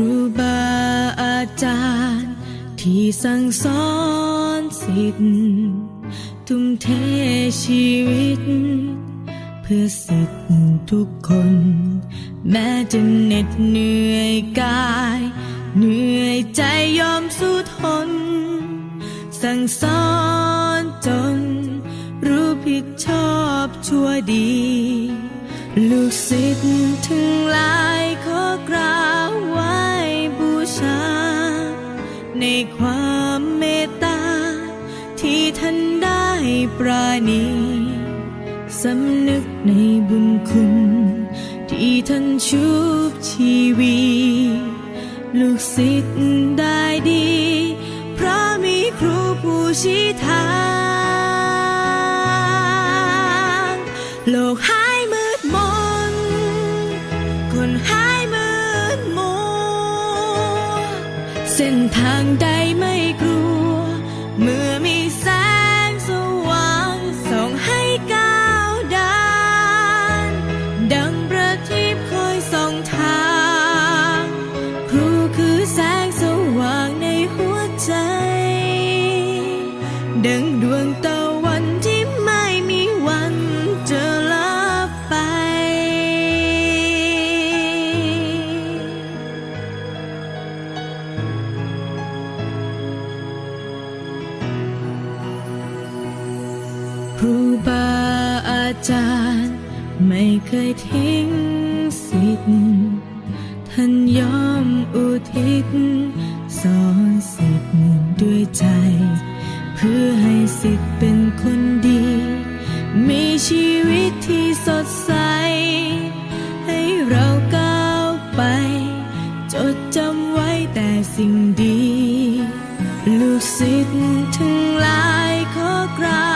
รูบาอาจารย์ ที่สั่งสอนสิทธิ์ทุ่มเทชีวิต เพื่อสิทธิ์ทุกคน แม้จะเหน็ดเหนื่อยกาย เหนื่อยใจยอมสู้ทน สั่งสอนจน รู้ผิดชอบชั่วดี ลูกศิษย์ทั้งหลายขอกราบไหว้บูชา ในความเมตตา ที่ท่านได้ปราณีสำนึกในบุญคุณ ที่ท่านชุบชีวีลูกศิษย์ได้ดีเพราะมีครูผู้ชี้ทางโลก เส้นทางใดไม่กลัว เมื่อมีแสงสว่างส่องให้ก้าวเดินดังประทีปคอยส่องทางครูคือแสงสว่างในหัวใจ ดังดวงตา ครูบาอาจารย์ ไม่เคยทิ้งสิทธิ์ท่านยอมอุทิศ สอนสิทธิ์ด้วยใจ เพื่อให้สิทธิ์เป็นคนดี มีชีวิตที่สดใส ให้เราก้าวไป จดจำไว้แต่สิ่งดี ลูกศิษย์ทั้งหลายขอกราบ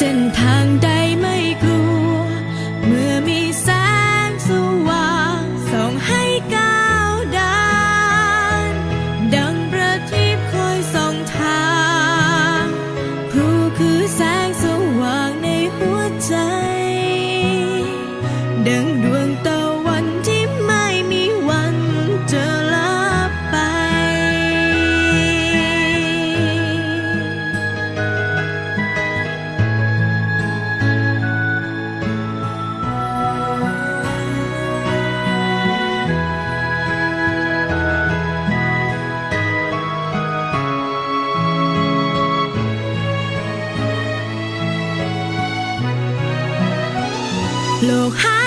เส้นทางใดไม่กลัว เมื่อมีแสงสว่างส่องให้ก้าวเดินดังประทีปคอยส่องทางครูคือแสงสว่างในหัวใจ ดังดวง โล